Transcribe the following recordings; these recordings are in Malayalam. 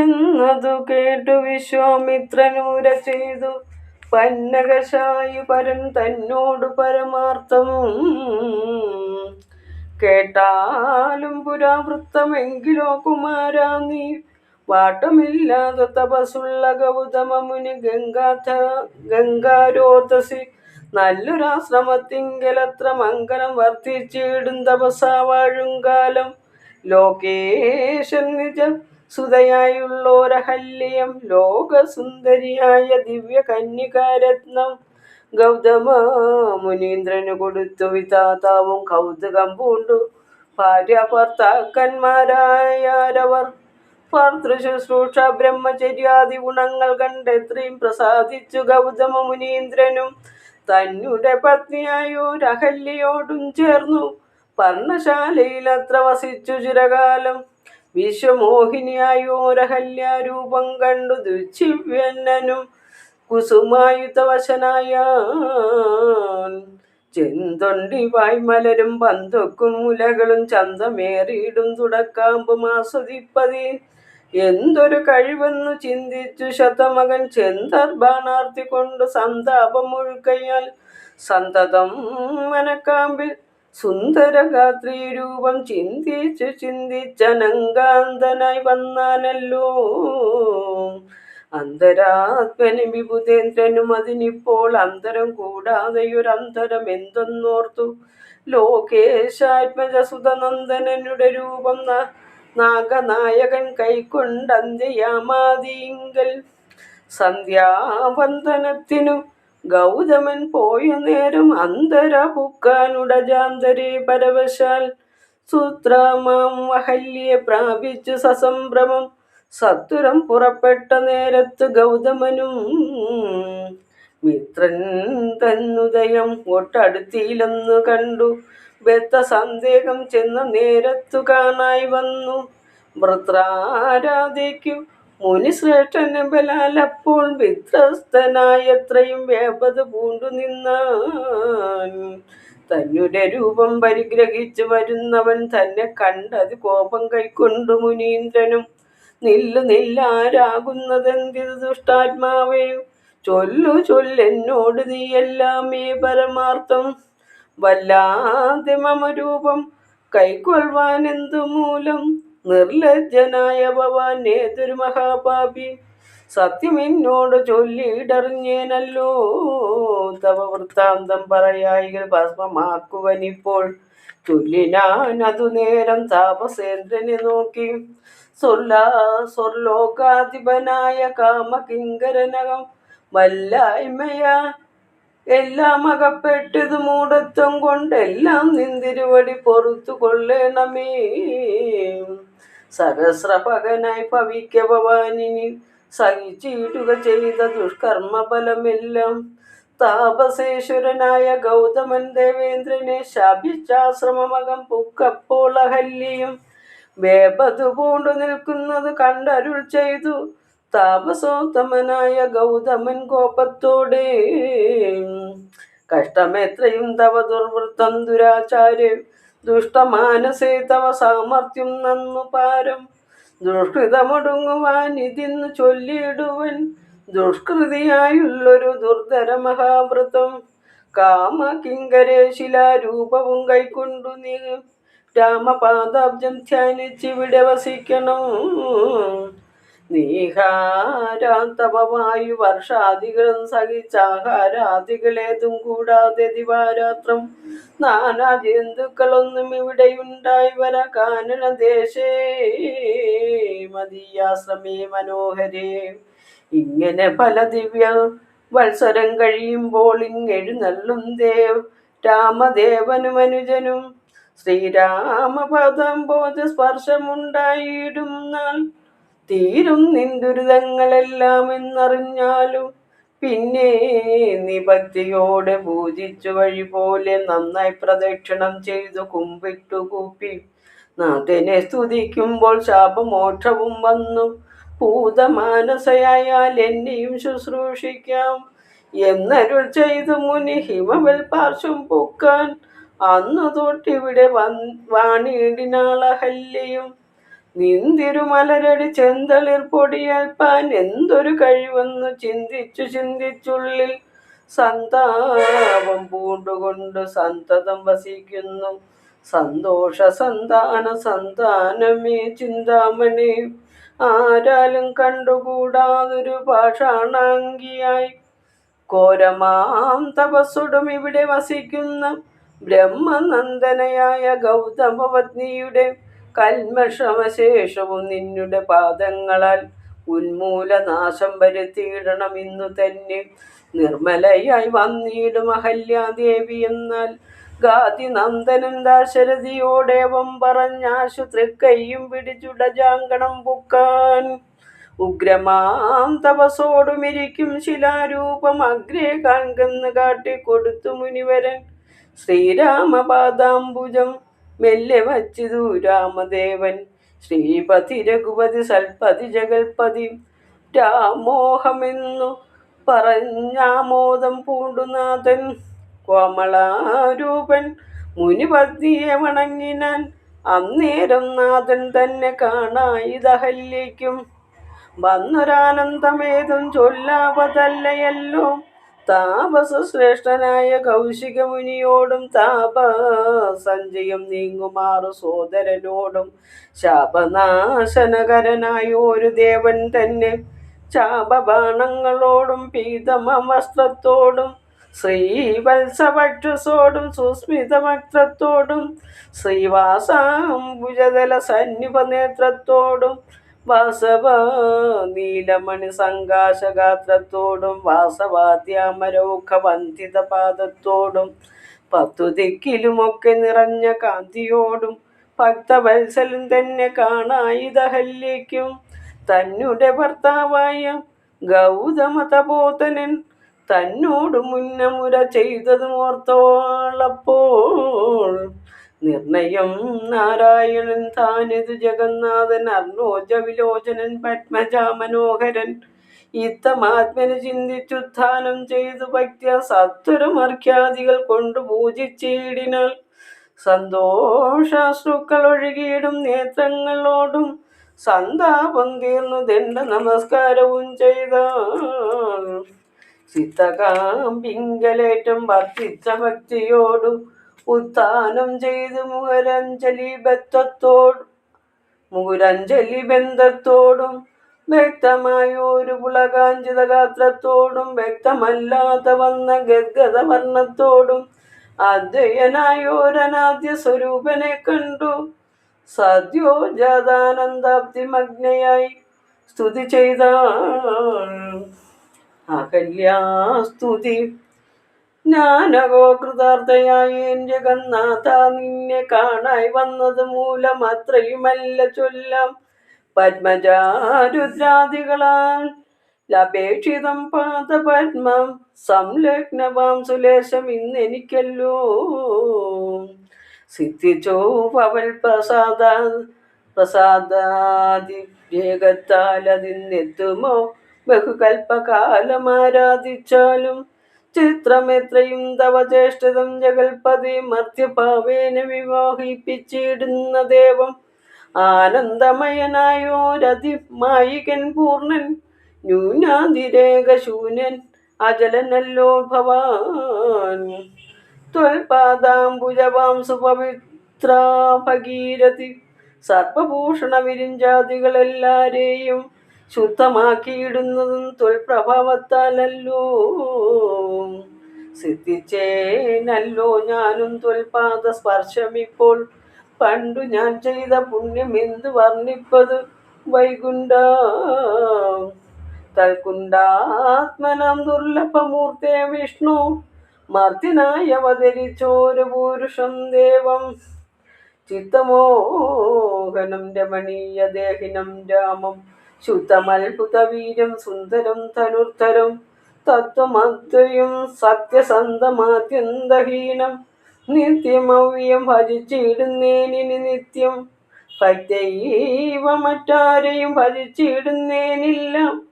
എന്നതു കേട്ടു വിശ്വാമിത്രനൂര ചെയ്തു. പന്നകശായി പരൻ തന്നോട് പരമാർത്ഥം കേട്ടാലും പുരാവൃത്തമെങ്കിലോ കുമാരാ നീ. പാട്ടമില്ലാതെ തപസുള്ള ഗൗതമ മുനി ഗംഗാധ ഗംഗാരോധസി നല്ലൊരാശ്രമത്തിങ്കലത്ര മംഗലം വർദ്ധിച്ചിടും തപസാ വാഴും കാലം. ലോകേശൻ നിജ സുതയായുള്ളോരഹല്യം ലോകസുന്ദരിയായ ദിവ്യ കന്യകാരത്നം ഗൗതമ മുനീന്ദ്രന് കൊടുത്തു വിതാതാവും കൗതുകം പൂണ്ടു. ഭാര്യ ഭർത്താക്കന്മാരായവർ ഭർത്തൃശുശ്രൂഷ ബ്രഹ്മചര്യാദി ഗുണങ്ങൾ കണ്ട് എത്രയും പ്രസാദിച്ചു ഗൗതമ മുനീന്ദ്രനും. തന്നെ പത്നിയായോരഹല്യയോടും ചേർന്നു. പർണശാലയിൽ അത്ര വസിച്ചു ചിരകാലം വിശ്വമോഹിനിയായോരഹല്യ രൂപം കണ്ടു ദുഃഖിവ്യന്നനും കുസുമായുധവശനായ ചെന്തൊണ്ടി വായ്മലരും പന്തൊക്കും മുലകളും ചന്തമേറിയിടും തുടക്കാമ്പും ആസ്വദിപ്പതി. എന്തൊരു കഴിവെന്നു ചിന്തിച്ചു ശതമകൻ ചെന്തർബാണാർത്തി കൊണ്ട് സന്താപം മുഴുക്കയാൽ. സന്തതം മനക്കാമ്പിൽ സുന്ദരഗാത്രി രൂപം ചിന്തിച്ചു ചിന്തിച്ചനങ്കാന്തനായി വന്നാനല്ലോ. അന്തരാത്മനും വിഭുതേന്ദ്രനും അതിനിപ്പോൾ അന്തരം കൂടാതെ കൂടാതെയൊരന്തരം എന്തെന്നോർത്തു? ലോകേശാത്മജസുതനന്ദനനുടെ രൂപം നാഗനായകൻ കൈക്കൊണ്ടന്ത്യയാമാതിങ്കൽ സന്ധ്യാവന്ദനത്തിനു ഗൗതമൻ പോയ നേരം അന്തര പുക്കാനുടജാന്തരെ പരവശാൽ സൂത്രമാം വഹല്യെ പ്രാപിച്ചു സസംഭ്രമം. സത്വരം പുറപ്പെട്ട നേരത്ത് ഗൗതമനും മിത്രൻ തന്നുദയം ഒട്ടടുത്തിയിലെന്നു കണ്ടു. ബത്ത സന്ദേഹം ചെന്ന നേരത്തു കാണായി വന്നു. വൃത്രാരാധയ്ക്കു മുനിശ്രേഷ്ഠന് ബലാൽ അപ്പോൾ വിത്രസ്തനായ എത്രയും വേപത് പൂണ്ടു നിന്നാൻ. തന്നെ രൂപം പരിഗ്രഹിച്ചു വരുന്നവൻ തന്നെ കണ്ടത് കോപം കൈക്കൊണ്ടു മുനീന്ദ്രനും. നില്ല് നില്ലാരാകുന്നതെന്തിത് ദുഷ്ടാത്മാവേ? ചൊല്ലു ചൊല്ലെന്നോട് നീ എല്ലാമേ പരമാർത്ഥം. വല്ലാതെ മമരൂപം കൈക്കൊള്ളുവാൻ എന്തു മൂലം? നിർലജ്ജനായ ഭവാൻ ഏതൊരു മഹാപാപി സത്യം എന്നോട് ചൊല്ലിയിടറിഞ്ഞേനല്ലോ തവ വൃത്താന്തം പറയായികൾ ഭസ്മമാക്കുവനിപ്പോൾ. ചൊല്ലിനാൻ അതു നേരം താപസേന്ദ്രനെ നോക്കി. സൊല്ലാ സ്വർലോകാധിപനായ കാമകിങ്കരനകം. വല്ലായ്മയാ. എല്ലാം അകപ്പെട്ടത് മൂടത്വം കൊണ്ടെല്ലാം നിന്തിരുവടി പൊറത്തു കൊള്ളണമേ സഹസ്രപകനായി ഭവിക്ക ഭവാനിനി സഹിച്ചിടുക ചെയ്ത ദുഷ്കർമ്മ ഫലമെല്ലാം താപസേശ്വരനായ ഗൗതമൻ ദേവേന്ദ്രനെ ശാപിച്ചാശ്രമമകം പുക്കപ്പോൾ അഹല്യം വേപതു പൂണ്ടു നിൽക്കുന്നത് കണ്ടരുൾ ചെയ്തു. താപസോത്തമനായ ഗൗതമൻ കോപത്തോടെ കഷ്ടമെത്രയും തവ ദുർവൃത്തം ദുരാചാര്യം ദുഷ്ടമാനസേ തവ സാമർഥ്യം നന്നു പാരം. ദുഷ്കൃതമൊടുങ്ങുവാൻ ഇതിന്നു ചൊല്ലിയിടുവൻ. ദുഷ്കൃതിയായുള്ളൊരു ദുർധര മഹാവൃതം കാമ ശിലാരൂപവും കൈക്കൊണ്ടു നീ രാമപാദാബ്ജം ധ്യാനിച്ചിവിടെ വസിക്കണം നീഹാരാന്തപവായു വർഷാദികളും സഹിച്ചാഹാരാദികളേതും കൂടാതെ ദിവാരാത്രം. നാനാ ജന്തുക്കളൊന്നും ഇവിടെയുണ്ടായി വര കാനന ദേശേ. മതിയാശ്രമേ മനോഹരേ. ഇങ്ങനെ പല ദിവ്യ വത്സരം കഴിയുമ്പോൾ ഇങ്ങെഴുന്നള്ളും ദേവ് രാമദേവനും അനുജനും. ശ്രീരാമപദംബോധ സ്പർശമുണ്ടായിടും നാൾ തീരും നിൻ ദുരിതങ്ങളെല്ലാം എന്നറിഞ്ഞാലും പിന്നെ നീ ഭക്തിയോടെ പൂജിച്ചു വഴി പോലെ നന്നായി പ്രദക്ഷിണം ചെയ്തു കുമ്പിട്ടു കൂപ്പി. നാഥനെ സ്തുതിക്കുമ്പോൾ ശാപമോക്ഷവും വന്നു. ഭൂതമാനസയായാൽ എന്നെയും ശുശ്രൂഷിക്കാം. എന്നരുൾ ചെയ്തു മുനി ഹിമവൽ പാർശ്വം പൂക്കാൻ. അന്നു തൊട്ടിവിടെ വൻ വാണിയിടിനാളഹല്യയും നിന്തിരുമലരടി ചെന്തളിർ പൊടിയേൽപ്പാൻ എന്തൊരു കഴിവെന്നു ചിന്തിച്ചു ചിന്തിച്ചുള്ളിൽ സന്താപം പൂണ്ടുകൊണ്ട് സന്തതം വസിക്കുന്നു. സന്തോഷ സന്താന സന്താനമേ ചിന്താമണി. ആരാലും കണ്ടുകൂടാതൊരു പാഷാണാങ്കിയായി ഘോരമാം തപസ്സുടും ഇവിടെ വസിക്കുന്ന ബ്രഹ്മനന്ദനയായ ഗൗതമപത്നിയുടെ കൽമഷമശേഷവും നിന്നുടെ പാദങ്ങളാൽ ഉന്മൂലനാശം വരുത്തിയിടണം ഇന്നു തന്നെ. നിർമ്മലയായി വന്നിടും അഹല്യാദേവി എന്നാൽ ഗാതി നന്ദനൻ ദാശരഥിയോടേവം പറഞ്ഞാശു തൃക്കൈയും പിടിച്ചുടജാങ്കണം പുക്കാൻ. ഉഗ്രമാം തപസോടുമിരിക്കും ശിലാരൂപം അഗ്രേ കാൺകെന്ന് കാട്ടിക്കൊടുത്തു മുനിവരൻ. ശ്രീരാമപാദാംബുജം മെല്ലെ വച്ചിതു രാമദേവൻ. ശ്രീപതി രഘുപതി സൽപതി ജഗൽപതി രാമോഹമെന്നു പറഞ്ഞാമോദം പൂണ്ടുനാഥൻ. കോമളാരൂപൻ മുനിപതിയെ വണങ്ങിനാൻ അന്നേരം നാഥൻ തന്നെ കാണായിതഹല്യയ്ക്കും വന്നൊരാനന്ദമേതും ചൊല്ലാവതല്ലയല്ലോ. താപസശ്രേഷ്ഠനായ കൗശിക മുനിയോടും താപ സഞ്ജയം നീങ്ങുമാറു സോദരനോടും ശാപനാശനകരനായ ഒരു ദേവൻ തന്നെ. ശാപബാണങ്ങളോടും പീതമ വസ്ത്രത്തോടും ശ്രീവത്സഭക്ഷസോടും സുസ്മിതവക്ത്രത്തോടും ശ്രീവാസാംബുജതല സന്നിപനേത്രത്തോടും വാസവ നീലമണി സങ്കാശഗാത്രത്തോടും വാസവാദ്യാമരൗഖ പാദത്തോടും പത്തു ദിക്കിലുമൊക്കെ നിറഞ്ഞ കാന്തിയോടും ഭക്തവത്സലും തന്നെ കാണായുധഹല്യയ്ക്കും തന്നുടെ ഭർത്താവായ ഗൗതമ തപോതനൻ തന്നോട് മുന്നമുര ചെയ്തതും ഓർത്തോളപ്പോൾ നിർണയം നാരായണൻ താനിത് ജഗന്നാഥൻ അർണോജ വിലോചനൻ പത്മജ മനോഹരൻ ഇത്തമാത്മന് ചിന്തിച്ചുത്ഥാനം ചെയ്തു ഭക്തിയ സത്വരമർഖ്യാദികൾ കൊണ്ട് പൂജിച്ചിടിനാൽ. സന്തോഷാശ്രുക്കൾ ഒഴുകിയിടും നേത്രങ്ങളോടും സന്താപം തീർന്നു ദണ്ഡ നമസ്കാരവും ചെയ്ത സിത്തകാമ്പിങ്കലേറ്റം വർദ്ധിച്ച ഭക്തിയോടും ഉത്ഥാനം ചെയ്ത് മുഖരഞ്ജലി ബന്ധത്തോടും മുഖരഞ്ജലി ബന്ധത്തോടും വ്യക്തമായ ഒരു പുളകാഞ്ചിത ഗാത്രത്തോടും വ്യക്തമല്ലാത്ത വന്ന ഗദ്ഗത വർണത്തോടും അദ്വയനായ ഒരനാദ്യ സ്വരൂപനെ കണ്ടു. സദ്യോ ജാതാനന്ദാബ്ദിമഗ്നയായി സ്തുതി ചെയ്ത അകല്യാസ്തുതി ജ്ഞാനകോ കൃതാർത്ഥയായ ജഗന്നാഥ നിന്നെ കാണായി വന്നത് മൂലം അത്രയുമല്ല ചൊല്ലാം. പത്മജാരുദ്രാദികളാൽ ലപേക്ഷിതം പാദപത്മം സംലഗ്നവാം സുലേശം ഇന്നെനിക്കല്ലോ. സിദ്ധിച്ചോ പവൽ പ്രസാദ പ്രസാദാതി വേഗത്താൽ അതിന്നെത്തുമോ? ബഹുകൽപ്പകാലം ആരാധിച്ചാലും ചിത്രമെത്രയും തവ ചേഷ്ടതം ജഗൽപതി മർത്യഭാവേന വിവാഹിപ്പിച്ചിടുന്ന ദേവം ആനന്ദമയനായോരതിമായികൻ പൂർണൻ ന്യൂനാതിരേക ശൂന്യൻ അജലനല്ലോ ഭവാൻ. ത്വൽപാദാംബുജവാം സുപവിത്ര ഭഗീരഥി സർപ്പഭൂഷണ വിരിഞ്ചാതികളെല്ലാരെയും ശുദ്ധമാക്കിയിടുന്നതും തൊൽപ്രഭാവത്താലല്ലോ. സിദ്ധിച്ചേനല്ലോ ഞാനും തൊൽപാദ സ്പർശം ഇപ്പോൾ പണ്ടു ഞാൻ ചെയ്ത പുണ്യം എന്ത് വർണിപ്പത്? വൈകുണ്ട തൽക്കുണ്ടാത്മനാം ദുർലഭമൂർത്തേ വിഷ്ണു. മർത്തിനായി അവതരിച്ചോരു പുരുഷം ദേവം. ചിത്തമോഹനം രമണീയ ദേഹിനം രാമം. ശുദ്ധമത്ഭുതവീരം സുന്ദരം ധനുർധരം തത്വമദ്വയും സത്യസന്ധമാത്യന്തഹീനം. നിത്യമവ്യം ഭജിച്ചിടുന്നേനി നിത്യം. ഭക്തൈവ മറ്റാരെയും ഭജിച്ചിടുന്നേനില്ല.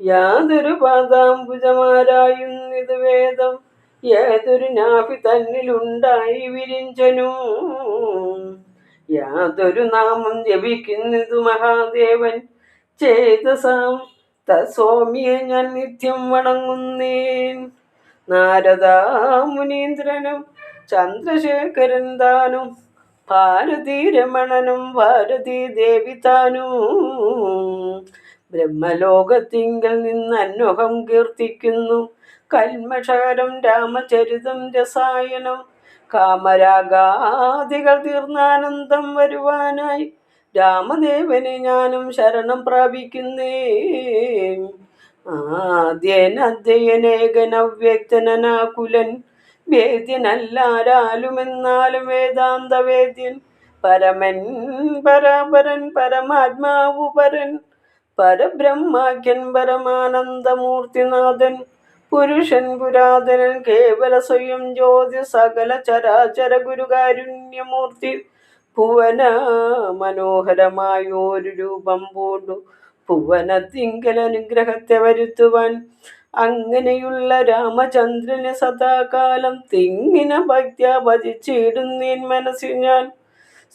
യാതൊരു പാദാംബുജമാരായുന്നിത് വേദം. ഏതൊരു നാഭി തന്നിലുണ്ടായി വിരിഞ്ചനു. യാതൊരു നാമം ജപിക്കുന്നതു മഹാദേവൻ. ചേതസാം തസ്വാമിയെ നിത്യം വണങ്ങുന്നേൻ. നാരദ മുനീന്ദ്രനും ചന്ദ്രശേഖരൻ താനും ഭാരതി രമണനും ഭാരതി ദേവി താനും. ബ്രഹ്മലോകത്തിങ്കൽ നിന്ന് അന്വഹം കീർത്തിക്കുന്നു. കൽമഷകരം രാമചരിതം രസായനം. കാമരാഗാദികൾ തീർന്നാനന്ദം വരുവാനായി രാമദേവനെ ഞാനും ശരണം പ്രാപിക്കുന്നേ ആദ്യനദ്യനേകനവ്യക്തനാകുലൻ വേദ്യനല്ലാരാലുമെന്നാലും വേദാന്ത വേദ്യൻ പരമൻ പരാപരൻ പരമാത്മാവു പരൻ പരബ്രഹ്മാക്യൻ പരമാനന്ദമൂർത്തിനാഥൻ പുരുഷൻ പുരാതനൻ കേവല സ്വയം ജ്യോതി സകല ചരാചര ഗുരുകാരുണ്യമൂർത്തി ഭുവന മനോഹരമായൊരു രൂപം പൂണ്ടു. ഭുവനത്തിങ്കൽ അനുഗ്രഹത്തെ വരുത്തുവാൻ അങ്ങനെയുള്ള രാമചന്ദ്രന് സദാകാലം തിങ്ങിന ഭക്ത്യ ഭജിച്ചിടുന്നേൻ മനസ്സിൽ ഞാൻ.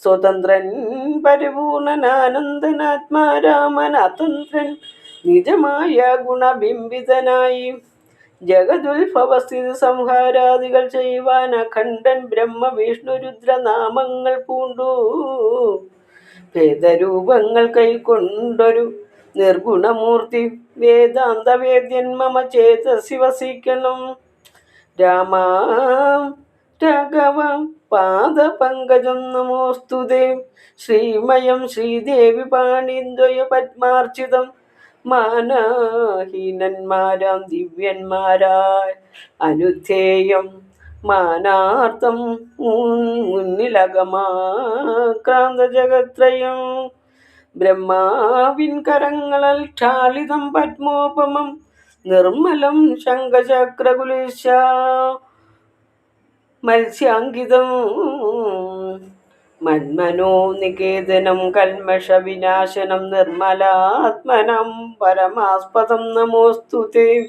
സ്വതന്ത്രൻ പരിപൂർണനാനന്ദനാത്മാരാമൻ അതന്ത്രൻ നിജമായ ഗുണബിംബിതനായി ജഗതുൽഭവസ്ഥിതി സംഹാരാദികൾ ചെയ്യുവാൻ അഖണ്ഡൻ ബ്രഹ്മ വിഷ്ണു രുദ്ര നാമങ്ങൾ പൂണ്ടു. ഭേദരൂപങ്ങൾ കൈക്കൊണ്ടൊരു നിർഗുണമൂർത്തി വേദാന്ത വേദ്യൻ മമ ചേതസി വസിക്കണം. രാമ രാഘവ പാദപങ്കജം നമോസ്തുതേ. ശ്രീമയം ശ്രീദേവി പാണിന്ദ്വയ പത്മാർച്ചിതം. മാനഹീനന്മാരാം ദിവ്യന്മാരായ അനുധേയം മാനാർത്ഥം മുന്നിലകമാക്രാന്ത ജഗത്രയം ബ്രഹ്മാവിൻ കരങ്ങളൽ ക്ഷാളിതം പത്മോപമം നിർമ്മലം ശങ്കചക്രകുലേശ മത്സ്യാങ്കിതം മന്മനോ നികേതനം കൽമഷ വിനാശനം നിർമ്മലാത്മനം പരമാസ്പദം നമോസ്തുതേ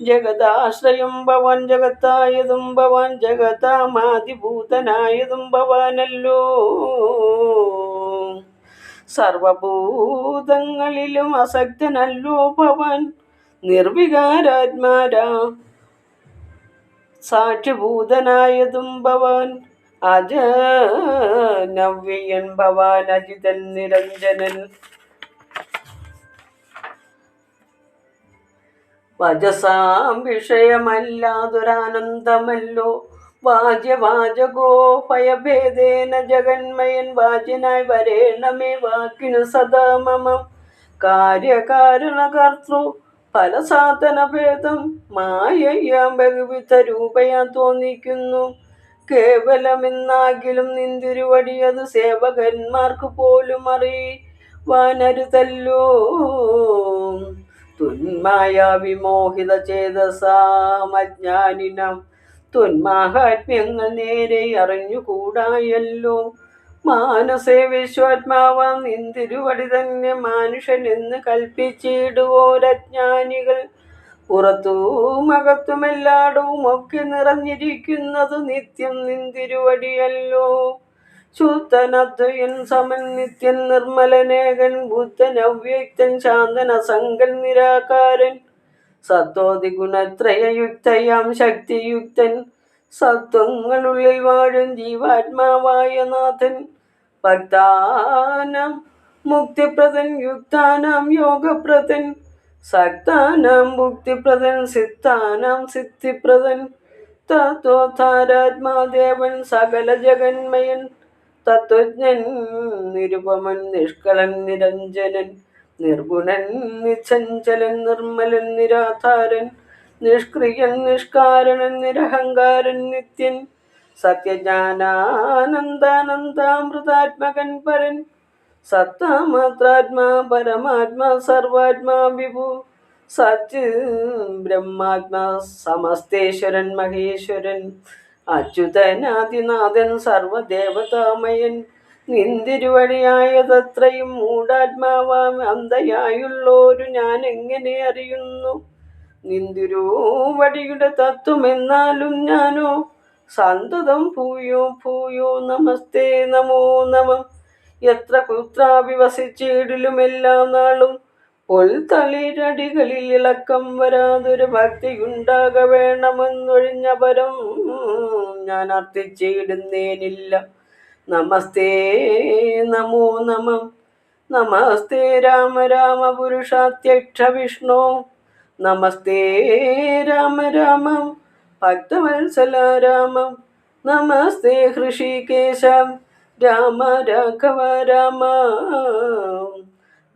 ജഗദാശ്രയം ഭവാൻ ജഗത്തായതും ഭവാൻ ജഗതാമാതിഭൂതനായതും ഭവാനല്ലോ. സർവഭൂതങ്ങളിലും അസക്തനല്ലോ ഭവാൻ നിർവികാരാത്മാരാ. സാക്ഷിഭൂതനായതും ഭവാൻ അജനവ്യൻ ഭവാൻ അജിതൻ നിരഞ്ജനൻ. വജസാം വിഷയമല്ലാതൊരാനന്ദമല്ലോ. വാജ്യവാചകോ ഭയഭേദേന ജഗന്മയൻ വാജ്യനായി വരേണമേ വാക്കിനു സദാ മമ കാര്യകാരണകർത്തൃ ഫലസാധനഭേദം മായയ്യാം ബഹുവിധ രൂപയാ തോന്നിക്കുന്നു. കേവലമെന്നാകിലും നിന്തിരുവടിയത് സേവകന്മാർക്ക് പോലും അറിയുവാനരുതല്ലോ. തുന്മായ വിമോഹിത ചേതസാമജ്ഞാനിനം തുന്മാഹാത്മ്യങ്ങൾ നേരെ അറിഞ്ഞുകൂടായല്ലോ. മാനസേ വിശ്വാത്മാവാം നിന്തിരുവടി തന്നെ മനുഷ്യൻ എന്ന് കൽപ്പിച്ചിടുവോരജ്ഞാനികൾ. പുറത്തും അകത്തുമെല്ലാടവും ഒക്കെ നിറഞ്ഞിരിക്കുന്നത് നിത്യം നിന്തിരുവടിയല്ലോ. ശുദ്ധനദ്വയൻ സമൻ നിത്യൻ നിർമ്മലനേകൻ ബുദ്ധൻ അവ്യക്തൻ ശാന്തൻ അസംഗൻ നിരാകാരൻ. സത്വതി ശക്തിയുക്തൻ. സത്വങ്ങളുള്ളിൽ വാഴും ജീവാത്മാവായ നാഥൻ. ഭക്താനം മുക്തിപ്രദൻ യുക്താനാം യോഗപ്രദൻ. സക്താനാം ഭുക്തിപ്രദൻ സിത്താനാം സിദ്ധിപ്രദൻ. തത്വോധാരാത്മാദേവൻ സകല ജഗന്മയൻ. തത്വജ്ഞൻ നിരുപമൻ നിഷ്കളൻ നിരഞ്ജനൻ. നിർഗുണൻ നിസഞ്ചലൻ നിർമ്മലൻ നിരാധാരൻ. നിഷ്ക്രിയൻ നിഷ്കാരണൻ നിരഹങ്കാരൻ നിത്യൻ. സത്യജ്ഞാനാനന്ദാനന്ദാമൃതാത്മകൻ പരൻ. സത്താമാത്രാത്മാ പരമാത്മാ സർവാത്മാ വിഭു. സച്ച് ബ്രഹ്മാത്മാ സമസ്തേശ്വരൻ മഹേശ്വരൻ. അച്യുതനാദിനാഥൻ സർവദേവതാമയൻ. നിന്തിരുവഴിയായതത്രയും മൂടാത്മാവാം അന്തയായുള്ളോരു ഞാൻ എങ്ങനെ അറിയുന്നു? നിന്തിരുവടിയുടെ തത്വമെന്നാലും ഞാനോ? സന്തതം പൂയോ പൂയോ നമസ്തേ നമോ നമ. എത്ര കുത്രാപി വസിച്ചിടിലുമെല്ലാം നാളും പൊൽത്തളിരടികളിൽ ഇളക്കം വരാതൊരു ഭക്തിയുണ്ടാക വേണമെന്നൊഴിഞ്ഞ പരം ഞാൻ അർത്ഥിച്ചിടുന്നേനില്ല നമസ്തേ നമോ നമം. നമസ്തേ രാമ രാമ പുരുഷാധ്യക്ഷ വിഷ്ണു. നമസ്തേ രാമ രാമ. ഭക്തവത്സല രാമം. നമസ്തേ ഹൃഷികേശ രാമ രാഘവ രാമ.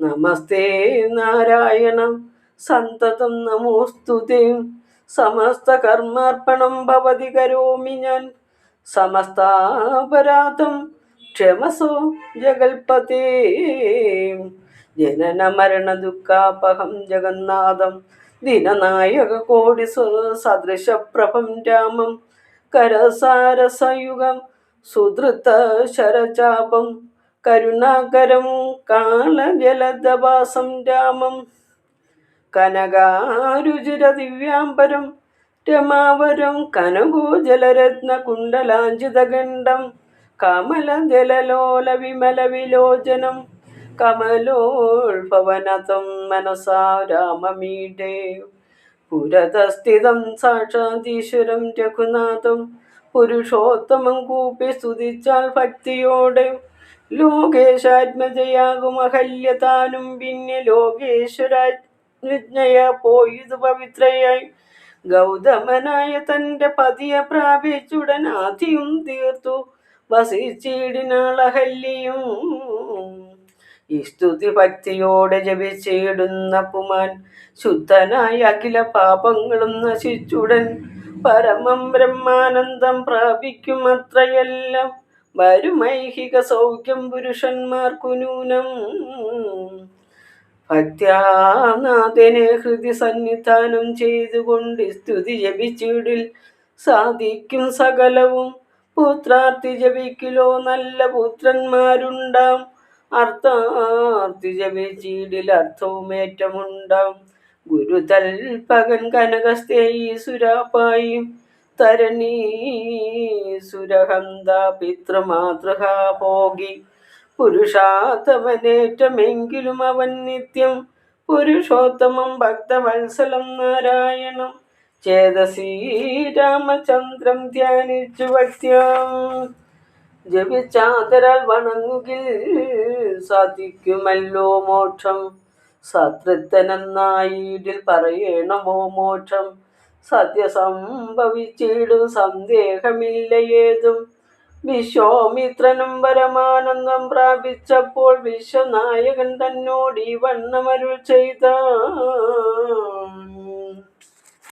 നമസ്തേ നാരായണം. സന്തതം നമോസ്തുതേ. സമസ്ത കർമാർപ്പണം ഭവതി കരോമി ഞാൻ. സമസ്താപരാധം ക്ഷമസോ ജഗൽപതേ. ജനന മരണ ദുഃഖാപഹം ജഗന്നാഥം. ദിനനായക കോടി സദൃശപ്രഭം രാമം. കരസാരസയുഗം സുധൃത ശരചാപം കരുണാകരം കാളജലദവാസം രാമം കനകാരുചിര ദിവ്യാംബരം രമാവരം കനകോജലരത്നകുണ്ടലാഞ്ചിതഖണ്ഡം കമലജലലോല വിമല വിലോചനം കമലോത്ഭവനതം മനസാ രാമമീഡേ പുരതസ്ഥിതം സാക്ഷാതീശ്വരം രഘുനാഥം പുരുഷോത്തമം കൂപ്പി സ്തുതിച്ചാൽ ഭക്തിയോടെ ലോകേശാത്മജയാകും അഹല്യതാനും പിന്നെ ലോകേശ്വരാജ്ഞയ പോയതു പവിത്രയായി. ഗൗതമനായ തന്റെ പതിയെ പ്രാപിച്ചുടൻ ആദ്യം തീർത്തു. വസിച്ചിടിനാൾ അഹല്യയും ഈ ഭക്തിയോടെ ജപിച്ചിടുന്ന പുമാൻ ശുദ്ധനായ അഖില പാപങ്ങളും നശിച്ചുടൻ പരമം ബ്രഹ്മാനന്ദം പ്രാപിക്കും അത്രയെല്ലാം വരുമൈഹിക സൗഖ്യം പുരുഷന്മാർക്കു നൂനം. ഭക്യാനാഥനെ ഹൃദയ സന്നിധാനം ചെയ്തുകൊണ്ട് സ്തുതി ജപിച്ചിടിൽ സാധിക്കും സകലവും. പുത്രാർത്ഥി ജപിക്കിലോ നല്ല പുത്രന്മാരുണ്ടാം. അർത്ഥാർത്ഥി ജപിച്ചിടിൽ അർത്ഥവും ഏറ്റമുണ്ടാം. ഗുരുതൽപകൻ കനകസ്ഥേയി തരണീ സുരഹന്ത പിതൃമാതൃഹ പോകി പുരുഷാത്തമനേറ്റമെങ്കിലും അവൻ നിത്യം പുരുഷോത്തമം ഭക്തവത്സലം നാരായണം. ചേതസീ രാമചന്ദ്രം ധ്യാനിച്ചു ഭക്ത്യം. ജപിച്ചാതരാൽ വണങ്ങുകിൽ സാധിക്കുമല്ലോ മോക്ഷം. സതൃത്തനെന്നായിടിൽ പറയണമോ മോക്ഷം സത്യസംഭവിച്ചിടും സന്ദേഹമില്ല ഏതും വിശ്വാമിത്രനും പരമാനന്ദം പ്രാപിച്ചപ്പോൾ വിശ്വനായകൻ തന്നോട് വണ്ണമരുൾ ചെയ്ത